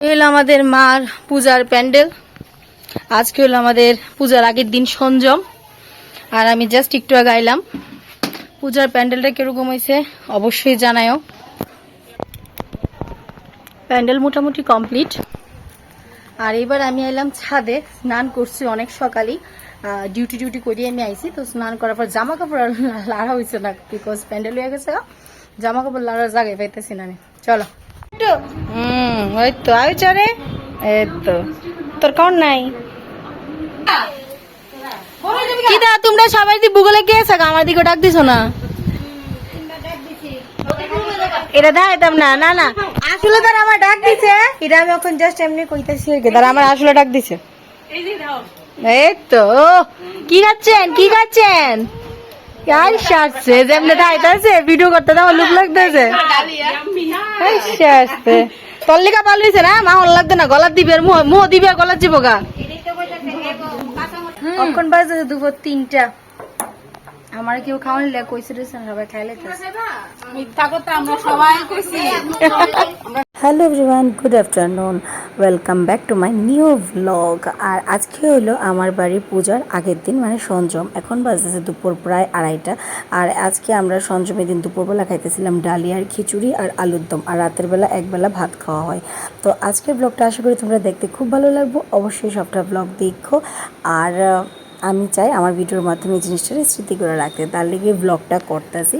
হলো আমাদের মার পূজার প্যান্ডেল। আজকে হলো আমাদের পূজার আগের দিন সঞ্জম। আর আমি জাস্ট একটু আগে আইলাম। পূজার প্যান্ডেলটা কীরকম হয়েছে অবশ্যই জানায়ও। প্যান্ডেল মোটামুটি কমপ্লিট আর এবার আমি আইলাম ছাদে, স্নান করছি অনেক সকালেই। ডিউটি ডিউটি করিয়ে আমি আইছি, তো স্নান করার পর জামা কাপড় আর লাড়া হয়েছে না বিকজ প্যান্ডেল হয়ে গেছে জামা কাপড় লাড়ার জায়গায় পাইতেছি না আমি। চলো। হুম ওই তো। আয় চরে এই তো। তোর কোন নাই। কি দা তোমরা সবাই দি ভূগোলে কে আছে আমার দিকে ডাক দিছো না? এটা না না না। আসলে তার আমার ডাক দিছে। এটা আমি এখন জাস্ট এমনি কইতাছি আর কি। তারা আমার আসলে ডাক দিছে। এই তো কি খাচ্ছেন? কি খাচ্ছেন? আর সারছে যেমনি খাইতেছে ভিডিও করতে তো আমার লুক লাগতেছে তোর লিখা পাল হয়েছে না মা হল লাগবে না গলার দিবে আর মুহ মুহ দিবে গলার জীবগা অক্ষণ বাজে দুপুর তিনটা আমার কেউ খাওয়ানি লে কইছে রয়েছে না সবাই খাইলে hello everyone good afternoon welcome back to my new blog আর আজকে হলো আমার বাড়ির পূজার আগের দিন মানে সঞ্জম। এখন বাজতেছে দুপুর প্রায় আড়াইটা। আর আজকে আমরা সঞ্জমের দিন দুপুরবেলা খাইতেছিলাম ডালিয়ার খিচুড়ি, আর আলুর দম। আর রাতের বেলা একবেলা ভাত খাওয়া হয়। তো আজকের ব্লগটা আশা করি তোমরা দেখতে খুব ভালো লাগবো। অবশ্যই সবটা ব্লগ দেখো। আর আমি চাই আমার ভিডিওর মাধ্যমে এই জিনিসটাকে স্মৃতি করে রাখতে। তার লেগে ব্লগটা করতেছি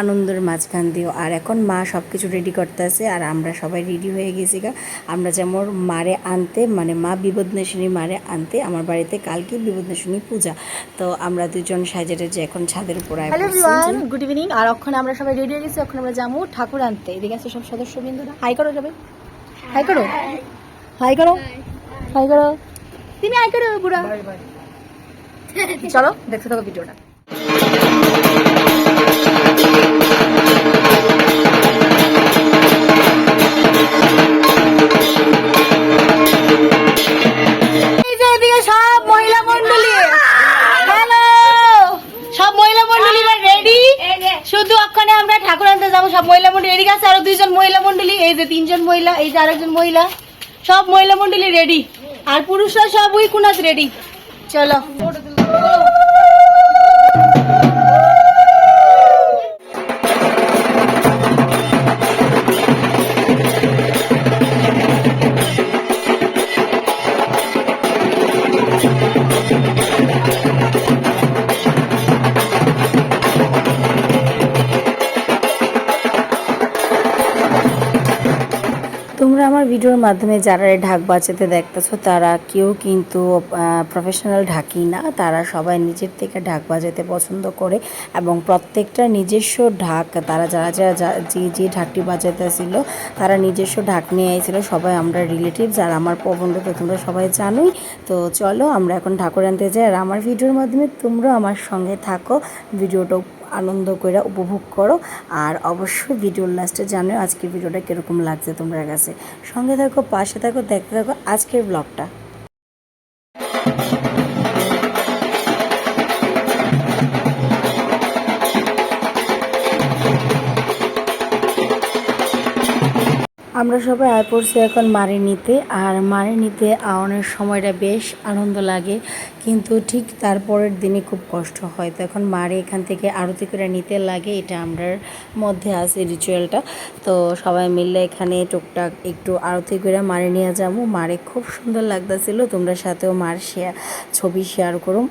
আনন্দের মাঝখান দিয়েও। আর এখন মা সব কিছু রেডি করতেছে আর আমরা সবাই রেডি হয়ে গেছি গা। আমরা যেমন মারে আনতে মানে মা বিপদনাশিনী মারে আনতে আমার বাড়িতে কালকে বিপদনাশিনী পূজা। তো আমরা দুজন সাজেটে যে এখন ছাদের উপর আয় হ্যালো এভরিওয়ান গুড ইভিনিং আর ওখানে আমরা সবাই রেডি হয়ে গেছি ওখানে আমরা যাব ঠাকুর আনতে। এদিকে আছে সব সদস্য বিন্দুরা হাই করো যাবে হাই করো। হাই করো। হাই করো। তুমি হাই করো বুড়া। চলো, দেখতে থাকো ভিডিওটা। সব মহিলা মণ্ডলী। এদিকে আছে, আরও মহিলা মণ্ডলী, এই যে তিনজন মহিলা, এই যে আরেকজন মহিলা। সব মহিলা মণ্ডলী রেডি আর পুরুষরা সব ওই কুনাত রেডি চলো। তোমরা আমার ভিডিওর মাধ্যমে যারা ঢাক বাজাতে দেখতেছো, তারা কেউ কিন্তু প্রফেশনাল ঢাকি না। তারা সবাই নিজের থেকে ঢাক বাজাতে পছন্দ করে এবং প্রত্যেকটা নিজস্ব ঢাক তারা যারা যারা যা- যে ঢাকটি বাজাতেছিল, তারা নিজস্ব ঢাক নিয়ে আইছিল। সবাই আমরা রিলেটিভ যারা আমার প্রবন্ধ তো তোমরা সবাই জানোই। তো চলো আমরা এখন ঠাকুর আনতে যাই। আর আমার ভিডিওর মাধ্যমে তোমরাও আমার সঙ্গে থাকো। ভিডিওটা আনন্দ করে উপভোগ করো আর অবশ্যই ভিডিওর লাস্টে জানো আজকের ভিডিওটা কীরকম লাগছে তোমরা কাছে। সঙ্গে থাকো, পাশে থাকো, দেখতে থাকো আজকের ব্লগটা আমরা সবাই আয় পড়ছি এখন মারে নিতে আর মারে নিতে আওয়ানোর সময়টা বেশ আনন্দ লাগে, কিন্তু ঠিক তারপরের দিনে খুব কষ্ট হয়। তো এখন মারে এখান থেকে আরতি করে নিতে লাগে, এটা আমরার মধ্যে আছে রিচুয়ালটা তো সবাই মিলে এখানে টুকটাক একটু আরতি করে মারে নিয়ে যাব। মারে খুব সুন্দর লাগতেছিল, তোমরা সাথেও মার শেয়ার ছবি শেয়ার করুম।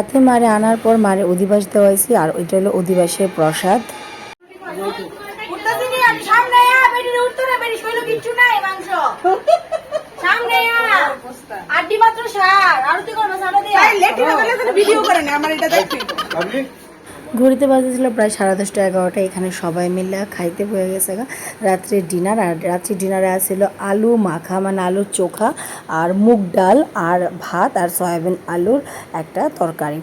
রাতে মারে আনার পর মারে অধিবাস দেওয়া হয়েছে আর ওইটা হলো অধিবাসের প্রসাদ। আর ভিডিও করে না আমার এটা দেখতে। ঘড়িতে বাজেছিল প্রায় সাড়ে দশটা এগারোটা। এখানে সবাই মিলে খাইতে হয়ে গেছে গা। রাত্রে ডিনার আর রাত্রি ডিনারে আসছিল আলু মাখা মানে আলুর চোখা আর মুগ ডাল আর ভাত আর সয়াবিন আলুর একটা তরকারি।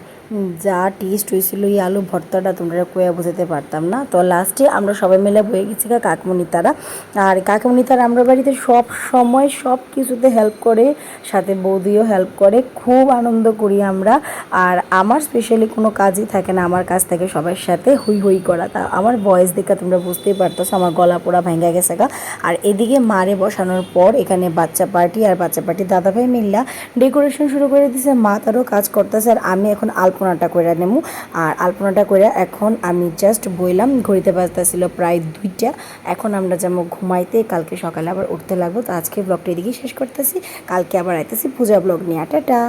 যা টেস্ট হয়েছিল, এই আলু ভর্তাটা তোমরা কয়ে বোঝাতে পারতাম না। তো লাস্টে আমরা সবাই মিলে বয়ে গেছি কাকমণি তারা। আর কাকমণি তারা আমরা বাড়িতে সব সময় সব কিছুতে হেল্প করে, সাথে বৌদিও হেল্প করে, খুব আনন্দ করি আমরা। আর আমার স্পেশালি কোনো কাজই থাকে না, আমার কাছ থেকে সবার সাথে হুই হুই করা। তা আমার ভয়েস দেখে তোমরা বুঝতেই পারতেছো, আমার গলা পোড়া ভেঙে গেছে গা। আর এদিকে মারে বসানোর পর এখানে বাচ্চা পার্টি আর বাচ্চা পার্টি দাদাভাই মিল্লা। ডেকোরেশন শুরু করে দিছে, মা তারও কাজ করতেছে, আর আমি এখন আলপনাটা করে নেব আর আলপনাটা করে এখন আমি জাস্ট বইলাম, ঘড়িতে বাজতেছিল প্রায় দুইটা। এখন আমরা যেমন ঘুমাইতে, কালকে সকালে আবার উঠতে লাগবো। তো আজকে ব্লগটা এদিকেই শেষ করতেছি। কালকে আবার আইতেছি পূজা ব্লগ নিয়ে। টাটা।